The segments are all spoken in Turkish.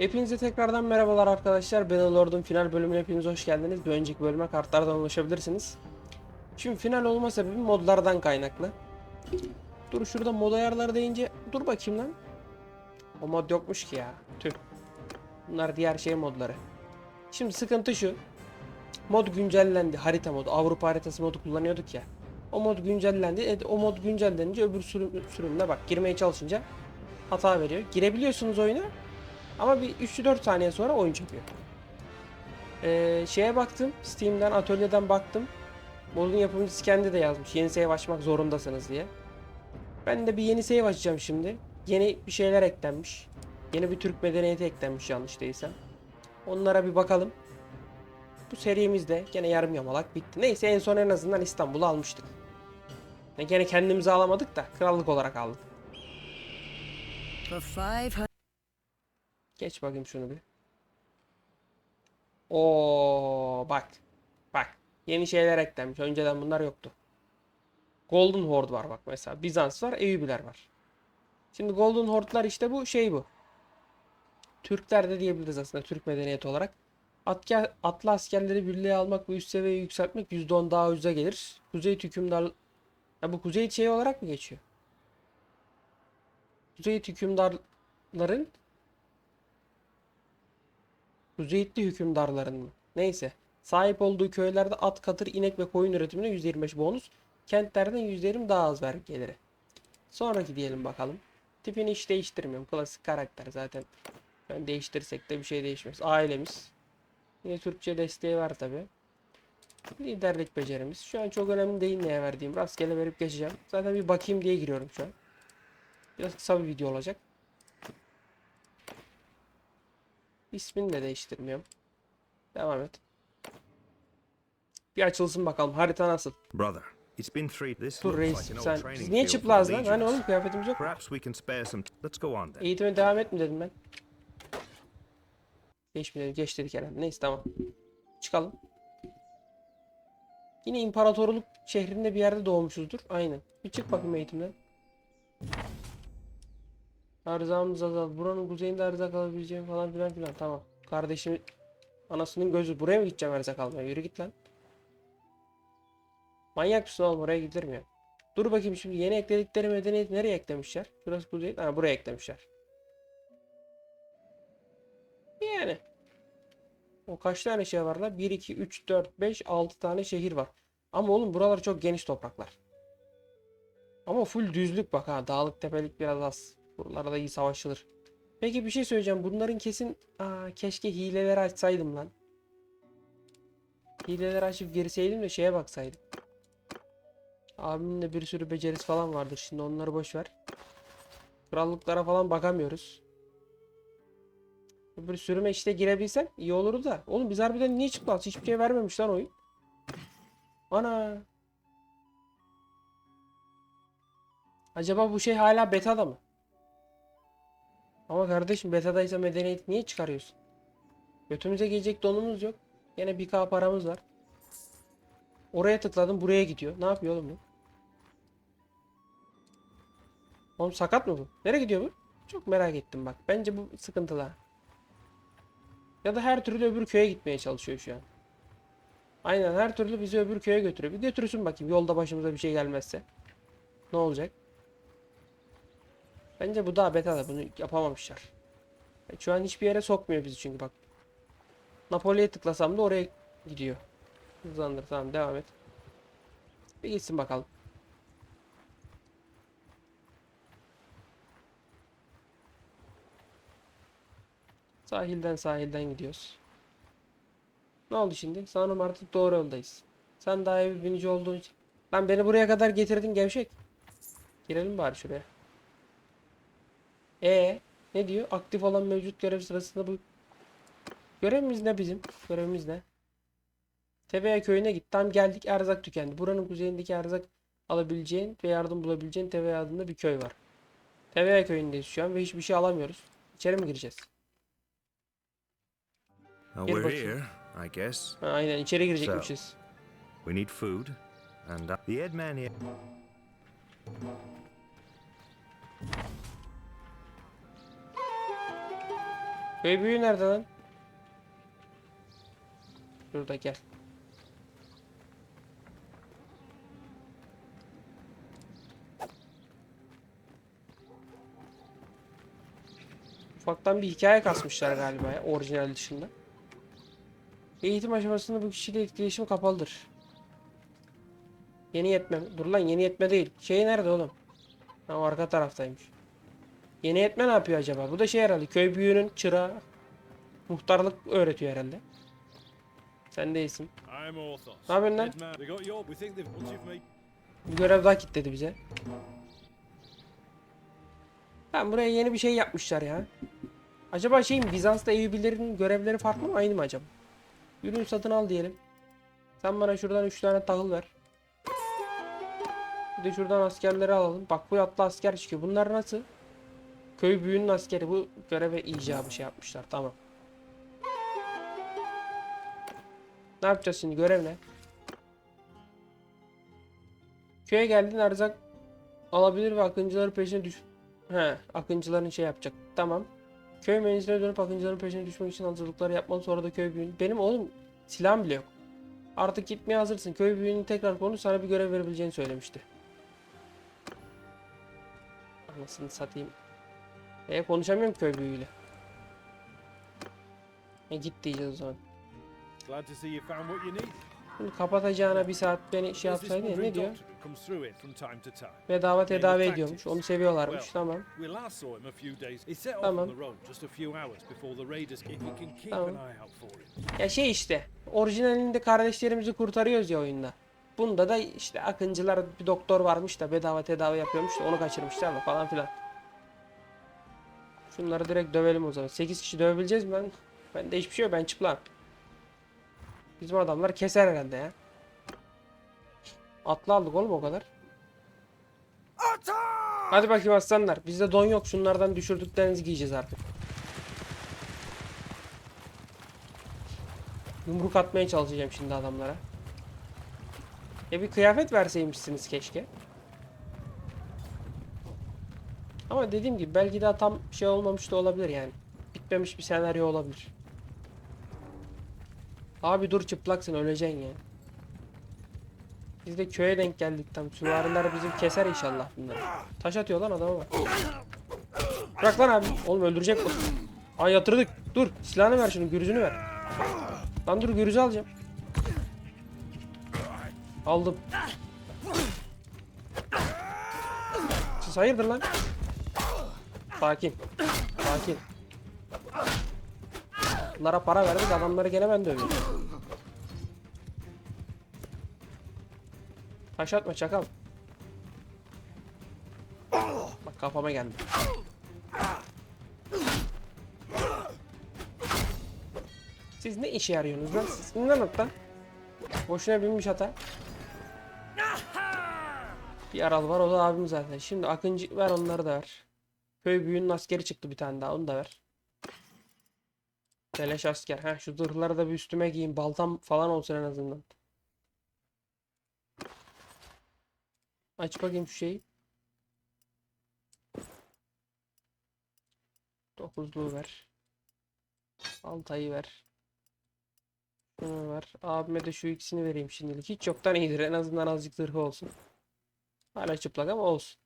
Hepinize tekrardan merhabalar arkadaşlar. Bannerlord'un final bölümüne hepiniz hoş geldiniz. Bir önceki bölüme kartlardan ulaşabilirsiniz. Şimdi final olma sebebi modlardan kaynaklı. Dur şurada mod ayarları deyince dur bakayım lan. O mod yokmuş ki ya. Tüh. Bunlar diğer şey modları. Şimdi sıkıntı şu. Mod güncellendi. Harita modu. Avrupa haritası modu kullanıyorduk ya. O mod güncellendi. E, o mod güncellenince öbür sürüm, sürümde bak girmeye çalışınca hata veriyor. Girebiliyorsunuz oyuna. Ama bir 3-4 saniye sonra oyun çekiyor. Ee, şeye baktım. Steam'den, atölyeden baktım. Modun yapımcısı kendi de yazmış. Yeni save açmak zorundasınız diye. Ben de bir yeni save açacağım şimdi. Yeni bir şeyler eklenmiş. Yeni bir Türk medeniyeti eklenmiş yanlış değilsem. Onlara bir bakalım. Bu serimizde gene yarım yamalak bitti. Neyse en son en azından İstanbul'u almıştık. Ne gene kendimizi alamadık da krallık olarak aldık. For 500 Geç bakayım şunu bir. Oo bak. Bak. Yeni şeyler eklenmiş. Önceden bunlar yoktu. Golden Horde var bak mesela. Bizans var, Eyyubiler var. Şimdi Golden Horde'lar işte bu şey bu. Türkler de diyebiliriz aslında Türk medeniyeti olarak. Atke, atlı askerleri birliğe almak ve üst seviyeye yükseltmek %10 daha ucuza gelir. Kuzey hükümdar... Ya bu kuzey şey olarak mı geçiyor? Kuzey hükümdarların Kuzeyitli hükümdarların mı? Neyse. Sahip olduğu köylerde at, katır, inek ve koyun üretimine %25 bonus. Kentlerden %20 daha az vergi geliri. Sonraki diyelim bakalım. Tipini hiç değiştirmiyorum. Klasik karakter zaten. Ben değiştirsek de bir şey değişmez. Ailemiz. Yine Türkçe desteği var tabi. Liderlik becerimiz. Şu an çok önemli değil neye verdiğim. Rastgele verip geçeceğim. Zaten bir bakayım diye giriyorum şu an. Biraz kısa bir video olacak. İsmini de değiştirmiyorum. Devam et. Bir açılsın bakalım. Harita nasıl? Brother, it's been three. This Dur reis sen. Biz niye the lan? Hani oğlum kıyafetimiz yok. Perhaps we can spare some. Let's go on then. Eğitime devam et mi dedim ben. Geç mi dedim? Geç dedik herhalde. Neyse tamam. Çıkalım. Yine imparatorluk şehrinde bir yerde doğmuşuzdur. Aynen. Bir çık bakayım eğitimden. Erzağımız azal. Buranın kuzeyinde erzak alabileceğim falan filan filan. Tamam. Kardeşim anasının gözü. Buraya mı gideceğim erzak almaya? Yürü git lan. Manyak mısın oğlum? Oraya gidilir mi ya? Dur bakayım şimdi yeni ekledikleri medeniyet nereye eklemişler? Şurası kuzey. Ha buraya eklemişler. Yani. O kaç tane şey var la? 1, 2, 3, 4, 5, 6 tane şehir var. Ama oğlum buralar çok geniş topraklar. Ama full düzlük bak ha. Dağlık tepelik biraz az. Buralarda iyi savaşılır. Peki bir şey söyleyeceğim. Bunların kesin... Aa, keşke hileleri açsaydım lan. Hileleri açıp girseydim de şeye baksaydım. Abimin de bir sürü becerisi falan vardır. Şimdi onları boş ver. Krallıklara falan bakamıyoruz. Bir sürüme işte girebilsem iyi olurdu da. Oğlum biz harbiden niye çıkmaz? Hiçbir şey vermemiş lan oyun. Ana. Acaba bu şey hala beta'da mı? Ama kardeşim beta'daysa medeniyet niye çıkarıyorsun? Götümüze gelecek donumuz yok. Yine 1k paramız var. Oraya tıkladım buraya gidiyor. Ne yapıyor oğlum bu? Oğlum sakat mı bu? Nereye gidiyor bu? Çok merak ettim bak. Bence bu sıkıntılı. Ya da her türlü öbür köye gitmeye çalışıyor şu an. Aynen her türlü bizi öbür köye götürüyor. Bir götürsün bakayım yolda başımıza bir şey gelmezse. Ne olacak? Bence bu daha beta'da bunu yapamamışlar. E, Şu an hiçbir yere sokmuyor bizi çünkü bak. Napoli'ye tıklasam da oraya gidiyor. Hızlandır tamam devam et. Bir gitsin bakalım. Sahilden sahilden gidiyoruz. Ne oldu şimdi? Sanırım artık doğru yoldayız. Sen daha iyi bir binici olduğun için. Lan beni buraya kadar getirdin gevşek. Girelim bari şuraya. E ne diyor? Aktif olan mevcut görev sırasında bu görevimiz ne bizim? Görevimiz ne? Teveya köyüne git. Tam geldik erzak tükendi. Buranın kuzeyindeki erzak alabileceğin ve yardım bulabileceğin Teveya adında bir köy var. Teveya köyündeyiz şu an ve hiçbir şey alamıyoruz. İçeri mi gireceğiz? We're bakayım. here, I guess. Ha, aynen içeri girecekmişiz. We need food, and uh, the head man here. Köy büyüğü nerede lan? Şurada gel. Ufaktan bir hikaye kasmışlar galiba ya, orijinal dışında. Eğitim aşamasında bu kişiyle etkileşim kapalıdır. Yeni yetme. Dur lan yeni yetme değil. Şey nerede oğlum? Ha arka taraftaymış. Yeni yetme ne yapıyor acaba? Bu da şey herhalde köy büyüğünün çırağı. Muhtarlık öğretiyor herhalde. Sen değilsin. Ne yapıyorsun lan? Bir görev daha kilitledi bize. Tamam buraya yeni bir şey yapmışlar ya. Acaba şey mi Bizans'ta Eyyubilerin görevleri farklı mı aynı mı acaba? Ürün satın al diyelim. Sen bana şuradan 3 tane tahıl ver. Bir de şuradan askerleri alalım. Bak bu atlı asker çıkıyor. Bunlar nasıl? Köy büyüğünün askeri. Bu göreve icabı şey yapmışlar. Tamam. Ne yapacağız şimdi? Görev ne? Köye geldin erzak alabilir ve akıncıların peşine düş... He, akıncıların şey yapacak. Tamam. Köy menziline dönüp akıncıların peşine düşmek için hazırlıkları yapmalı. Sonra da köy büyüğünü... Benim oğlum silahım bile yok. Artık gitmeye hazırsın. Köy büyüğünün tekrar konuş sana bir görev verebileceğini söylemişti. Anasını satayım. E konuşamıyorum köy büyüğüyle. E git diyeceğiz o zaman. Glad to see you found what you need. Bunu kapatacağına bir saat beni şey yapsaydı ya, ne diyor? Bedava tedavi ediyormuş. Onu seviyorlarmış. Tamam. Tamam. Tamam. Ya şey işte. Orijinalinde kardeşlerimizi kurtarıyoruz ya oyunda. Bunda da işte akıncılar bir doktor varmış da bedava tedavi yapıyormuş da onu kaçırmışlar da falan filan. Şunları direkt dövelim o zaman. 8 kişi dövebileceğiz mi ben? Bende hiçbir şey yok ben çıplak. Bizim adamlar keser herhalde ya. Atlı aldık oğlum o kadar. Hadi bakayım aslanlar. Bizde don yok. Şunlardan düşürdüklerinizi giyeceğiz artık. Yumruk atmaya çalışacağım şimdi adamlara. Ya bir kıyafet verseymişsiniz keşke. Ama dediğim gibi belki daha tam şey olmamış da olabilir yani. Bitmemiş bir senaryo olabilir. Abi dur çıplaksın öleceksin ya. Biz de köye denk geldik tam. Süvariler bizim keser inşallah bunları. Taş atıyor lan adama bak. Bırak lan abi. Oğlum öldürecek bu. Aa yatırdık. Dur silahını ver şunu gürüzünü ver. Lan dur gürüzü alacağım. Aldım. Siz hayırdır lan? Sakin. Sakin. Bunlara para verdik adamları gene ben dövüyorum. Taş atma çakal. Bak kafama geldi. Siz ne işe yarıyorsunuz lan? Siz ne lan lan? Boşuna binmiş hata. Bir yaralı var o da abim zaten. Şimdi Akıncı ver onları da ver. Köy büyüğünün askeri çıktı bir tane daha onu da ver. Beleş asker. Ha şu zırhları da bir üstüme giyin. Baltam falan olsun en azından. Aç bakayım şu şeyi. Dokuzluğu ver. Altayı ver. Şunu ver. Abime de şu ikisini vereyim şimdilik. Hiç yoktan iyidir. En azından azıcık zırhı olsun. Hala çıplak ama olsun.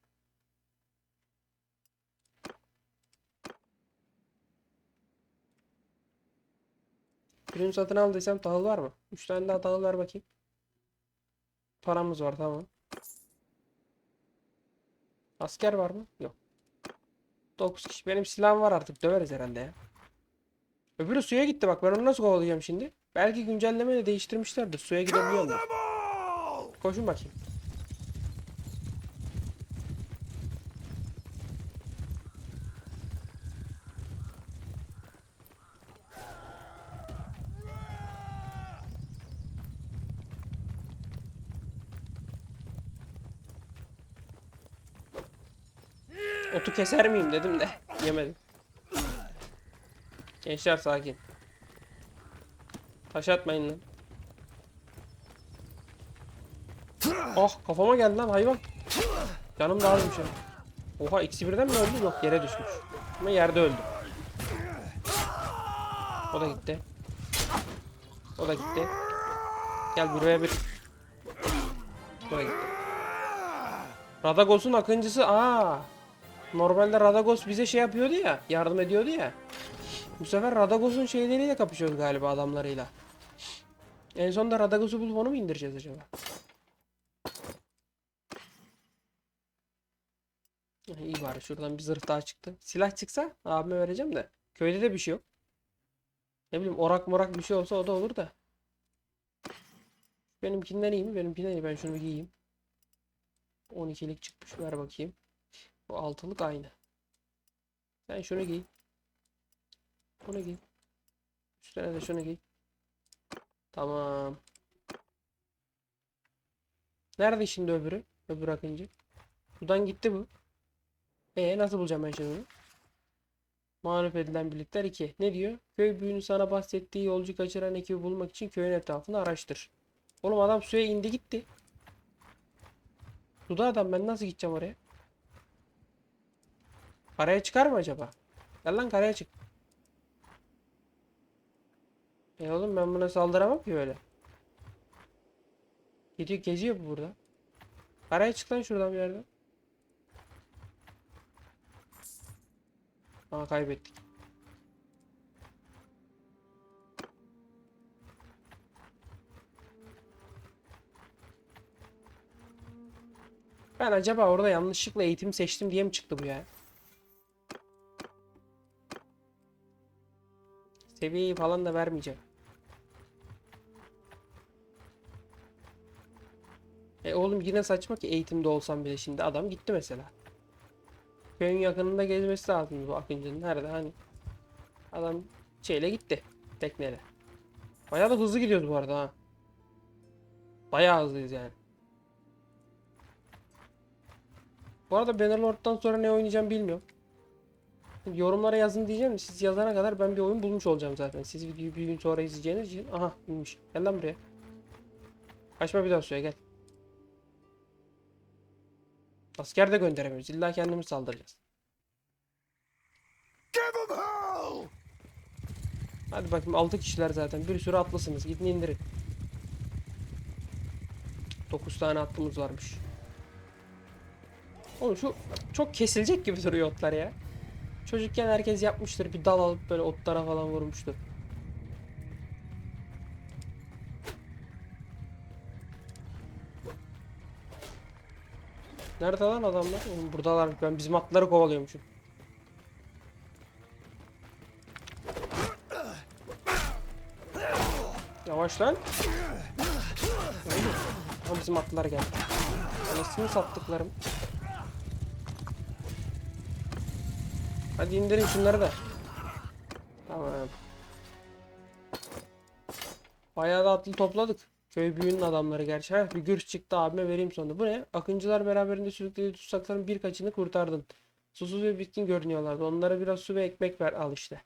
Ürün satın al desem tahıl var mı? 3 tane daha tahıl ver bakayım. Paramız var tamam. Asker var mı? Yok. 9 kişi. Benim silahım var artık. Döveriz herhalde ya. Öbürü suya gitti bak. Ben onu nasıl kovalayacağım şimdi? Belki güncelleme de değiştirmişlerdir. Suya gidebiliyorlar. Koşun bakayım. Keser miyim dedim de yemedim. Gençler sakin. Taş atmayın lan. Ah kafama geldi lan hayvan. Canım da azmış ya. Oha ikisi birden mi öldü? Yok yere düşmüş. Ama yerde öldü. O da gitti. O da gitti. Gel buraya bir. O da gitti. Radagos'un akıncısı aa. Normalde Radagos bize şey yapıyordu ya, yardım ediyordu ya. Bu sefer Radagos'un şeyleriyle kapışıyoruz galiba adamlarıyla. En sonunda Radagos'u bulup onu mu indireceğiz acaba? İyi bari şuradan bir zırh daha çıktı. Silah çıksa abime vereceğim de. Köyde de bir şey yok. Ne bileyim orak morak bir şey olsa o da olur da. Benimkinden iyi mi? Benimkinden iyi. Ben şunu bir giyeyim. 12'lik çıkmış. Ver bakayım. Bu altılık aynı. Sen şunu giy. Bunu giy. Üstüne de şunu giy. Tamam. Nerede şimdi öbürü? Öbür akıncı. Buradan gitti bu. E nasıl bulacağım ben şimdi bunu? Mağlup edilen birlikler 2. Ne diyor? Köy büyüğünün sana bahsettiği yolcu kaçıran ekibi bulmak için köyün etrafını araştır. Oğlum adam suya indi gitti. Suda adam ben nasıl gideceğim oraya? Karaya çıkar mı acaba? Gel lan karaya çık. E oğlum ben buna saldıramam ki öyle. Gidiyor geziyor bu burada. Karaya çık lan şuradan bir yerden. Aa kaybettik. Ben acaba orada yanlışlıkla eğitim seçtim diye mi çıktı bu ya? Seviyeyi falan da vermeyeceğim. E oğlum yine saçma ki eğitimde olsam bile şimdi adam gitti mesela. Köyün yakınında gezmesi lazım bu Akıncı'nın. Nerede hani? Adam şeyle gitti. Tekneyle. Bayağı da hızlı gidiyoruz bu arada ha. Bayağı hızlıyız yani. Bu arada Bannerlord'dan sonra ne oynayacağım bilmiyorum. Yorumlara yazın diyeceğim siz yazana kadar ben bir oyun bulmuş olacağım zaten. Siz videoyu bir gün sonra izleyeceğiniz için. Aha bulmuş. Gel lan buraya. Kaçma bir daha suya gel. Asker de gönderemiyoruz. İlla kendimiz saldıracağız. Hadi bakayım 6 kişiler zaten. Bir sürü atlısınız. Gidin indirin. 9 tane atlımız varmış. Oğlum şu çok kesilecek gibi duruyor otlar ya. Çocukken herkes yapmıştır. Bir dal alıp böyle otlara falan vurmuştur. Nerede lan adamlar? Oğlum buradalar. Ben bizim atları kovalıyormuşum. Yavaş lan. Ama bizim atlılar geldi. Anasını sattıklarım. Hadi indirin şunları da. Tamam. Bayağı da atlı topladık. Köy büyüğünün adamları gerçi. Heh, bir gürs çıktı abime vereyim sonra. Bu ne? Akıncılar beraberinde sürüklediği tutsakların birkaçını kurtardın. Susuz ve bitkin görünüyorlardı. Onlara biraz su ve ekmek ver al işte.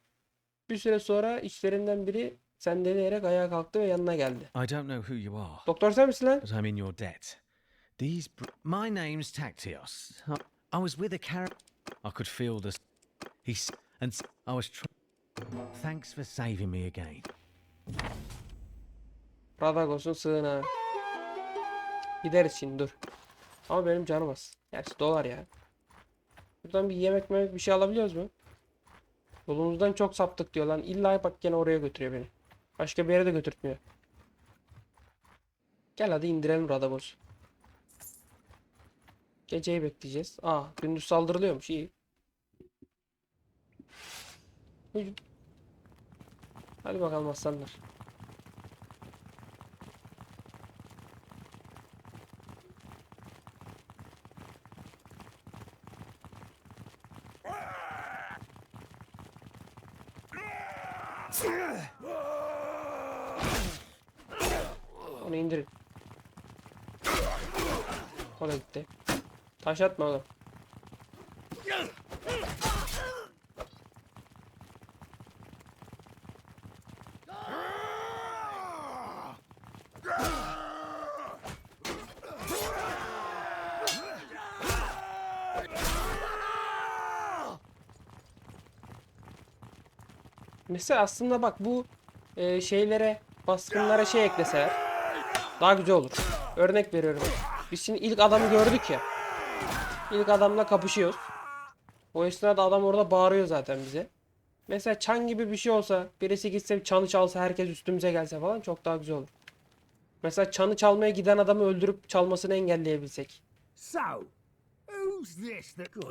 Bir süre sonra içlerinden biri sendeleyerek ayağa kalktı ve yanına geldi. I don't know who you are, Doktor sen misin lan? but I'm in your debt. These. Br- My name's Tactios. I, I was with a car. I could feel the. He's and I was. Thanks for saving me again. Radagos'un sığınağı. Gideriz şimdi dur. Ama benim canım az. Gerçi dolar ya. Buradan bir yemek memek bir şey alabiliyoruz mu? Yolumuzdan çok saptık diyor lan. İlla bak gene oraya götürüyor beni. Başka bir yere de götürtmüyor. Gel hadi indirelim Radagos. Geceyi bekleyeceğiz. Aa gündüz saldırılıyormuş iyi. Hücum. Hadi bakalım aslanlar. Onu indirin. O da gitti. Taş atma oğlum. Mesela aslında bak bu e, şeylere baskınlara şey ekleseler daha güzel olur. Örnek veriyorum. Biz şimdi ilk adamı gördük ya. İlk adamla kapışıyoruz. O esnada adam orada bağırıyor zaten bize. Mesela çan gibi bir şey olsa birisi gitse çanı çalsa herkes üstümüze gelse falan çok daha güzel olur. Mesela çanı çalmaya giden adamı öldürüp çalmasını engelleyebilsek. So,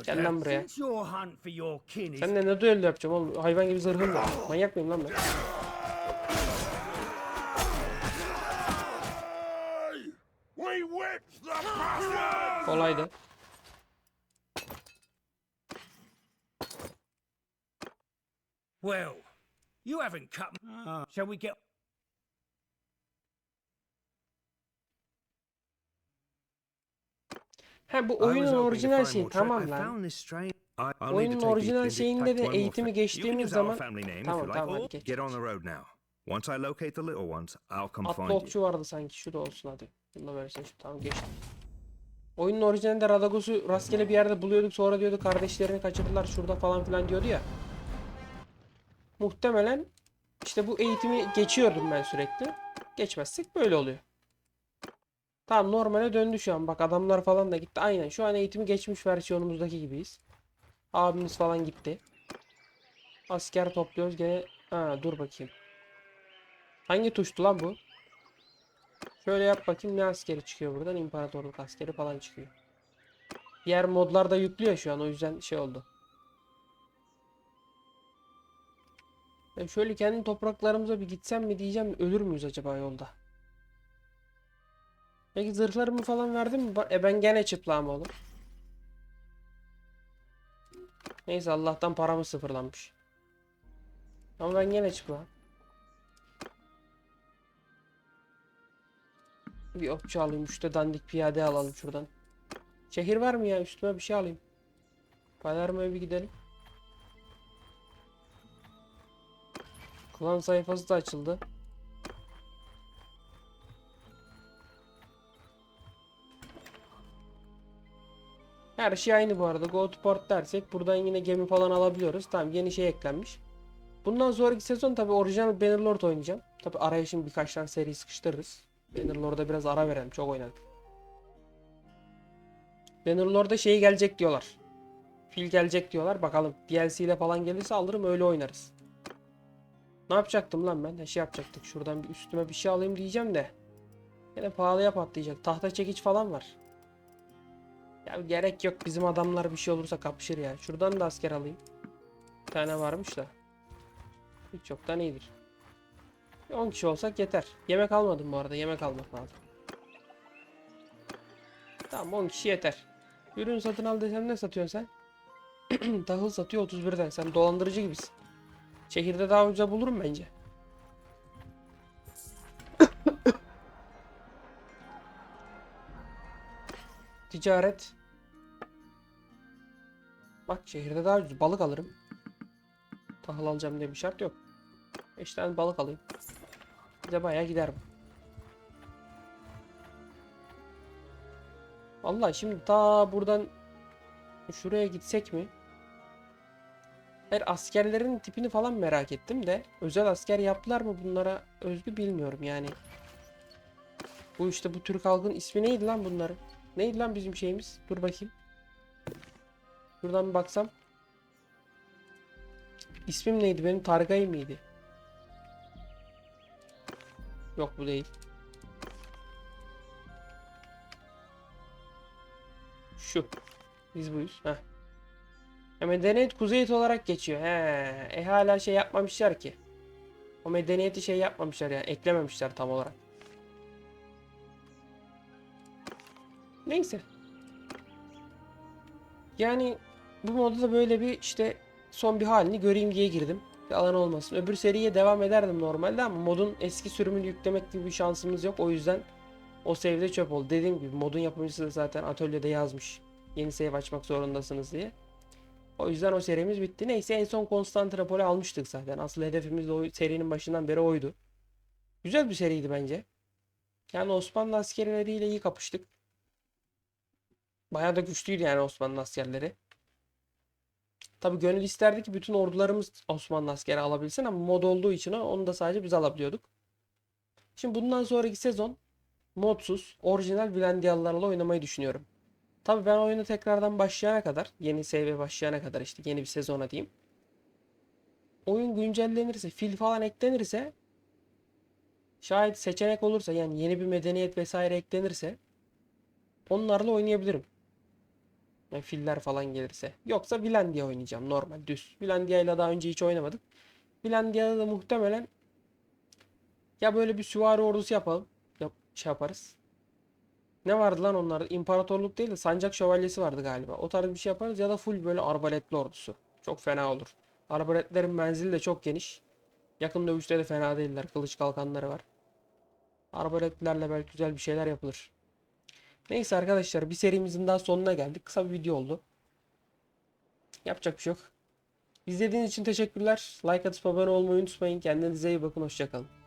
Gel lan buraya. Since your hunt for your kin is Sen de ne düello yapacağım oğlum? Hayvan gibi zırhım var. Manyak mıyım lan ben? Kolaydı. well, you haven't cut. m- Shall we get? Ha bu oyunun orijinal şeyi tamam lan. Oyunun orijinal şeyinde de eğitimi geçtiğimiz zaman- Tamam, tamam, hadi geç, get on the road now. Once I locate the little ones, I'll come find you. okçu vardı sanki. Şu da olsun hadi. Bunu da verirsen şu. Tamam geçtim. Oyunun orijinalinde Radagos'u rastgele bir yerde buluyorduk. Sonra diyordu kardeşlerini kaçırdılar şurada falan filan diyordu ya. Muhtemelen işte bu eğitimi geçiyordum ben sürekli. Geçmezsek böyle oluyor. Tamam normale döndü şu an. Bak adamlar falan da gitti. Aynen şu an eğitimi geçmiş versiyonumuzdaki gibiyiz. Abimiz falan gitti. Asker topluyoruz gene. Ha dur bakayım. Hangi tuştu lan bu? Şöyle yap bakayım ne askeri çıkıyor buradan? İmparatorluk askeri falan çıkıyor. Diğer modlarda yüklüyor şu an o yüzden şey oldu. Ben şöyle kendi topraklarımıza bir gitsem mi diyeceğim ölür müyüz acaba yolda? Peki zırhlarımı falan verdim mi? E ben gene çıplağım oğlum. Neyse Allah'tan paramız sıfırlanmış. Ama ben gene çıplağım. Bir okçu alayım. Üçte dandik piyade alalım şuradan. Şehir var mı ya? Üstüme bir şey alayım. Palermo'ya bir gidelim. Klan sayfası da açıldı. Her şey aynı bu arada. Go to port dersek buradan yine gemi falan alabiliyoruz. Tamam yeni şey eklenmiş. Bundan sonraki sezon tabi orijinal Bannerlord oynayacağım. Tabi araya şimdi birkaç tane seri sıkıştırırız. Bannerlord'a biraz ara verelim. Çok oynadık. Bannerlord'a şey gelecek diyorlar. Fil gelecek diyorlar. Bakalım DLC ile falan gelirse alırım öyle oynarız. Ne yapacaktım lan ben? Şey yapacaktık. Şuradan bir üstüme bir şey alayım diyeceğim de. Yine pahalıya patlayacak. Tahta çekiç falan var. Ya gerek yok. Bizim adamlar bir şey olursa kapışır ya. Şuradan da asker alayım. Bir tane varmış da. Hiç yoktan iyidir. Bir 10 kişi olsak yeter. Yemek almadım bu arada. Yemek almak lazım. Tamam 10 kişi yeter. Ürün satın al desem ne satıyorsun sen? Tahıl satıyor 31'den. Sen dolandırıcı gibisin. Şehirde daha ucuza bulurum bence. Ticaret. Bak şehirde daha ucuz. Balık alırım. Tahıl alacağım diye bir şart yok. 5 tane balık alayım. Bize bayağı gider bu. Vallahi şimdi ta buradan şuraya gitsek mi? Her askerlerin tipini falan merak ettim de özel asker yaptılar mı bunlara özgü bilmiyorum yani. Bu işte bu Türk halkın ismi neydi lan bunların? Neydi lan bizim şeyimiz? Dur bakayım. Şuradan bir baksam. İsmim neydi benim? Targay mıydı? Yok bu değil. Şu. Biz buyuz. Heh. Ya medeniyet kuzeyit olarak geçiyor. He. E hala şey yapmamışlar ki. O medeniyeti şey yapmamışlar yani. Eklememişler tam olarak. Neyse. Yani bu modda da böyle bir işte son bir halini göreyim diye girdim. Alan olmasın. Öbür seriye devam ederdim normalde ama modun eski sürümünü yüklemek gibi bir şansımız yok. O yüzden o save'de çöp oldu. Dediğim gibi modun yapımcısı da zaten atölyede yazmış. Yeni save açmak zorundasınız diye. O yüzden o serimiz bitti. Neyse en son Konstantinopol'ü almıştık zaten. Asıl hedefimiz de o serinin başından beri oydu. Güzel bir seriydi bence. Yani Osmanlı askerleriyle iyi kapıştık. Bayağı da güçlüydü yani Osmanlı askerleri. Tabi gönül isterdi ki bütün ordularımız Osmanlı askeri alabilsin ama mod olduğu için onu da sadece biz alabiliyorduk. Şimdi bundan sonraki sezon modsuz orijinal Vilandiyalılarla oynamayı düşünüyorum. Tabi ben oyuna tekrardan başlayana kadar, yeni save başlayana kadar işte yeni bir sezona diyeyim. Oyun güncellenirse, fil falan eklenirse şayet seçenek olursa yani yeni bir medeniyet vesaire eklenirse onlarla oynayabilirim. Yani filler falan gelirse. Yoksa Vilandiya oynayacağım normal düz. Vilandiya ile daha önce hiç oynamadık. Vilandiya'da da muhtemelen ya böyle bir süvari ordusu yapalım. Yap, şey yaparız. Ne vardı lan onlarda? İmparatorluk değil de sancak şövalyesi vardı galiba. O tarz bir şey yaparız ya da full böyle arbaletli ordusu. Çok fena olur. Arbaletlerin menzili de çok geniş. Yakın dövüşte de fena değiller. Kılıç kalkanları var. Arbaletlerle belki güzel bir şeyler yapılır. Neyse arkadaşlar bir serimizin daha sonuna geldik. Kısa bir video oldu. Yapacak bir şey yok. İzlediğiniz için teşekkürler. Like atıp abone olmayı unutmayın. Kendinize iyi bakın. Hoşçakalın.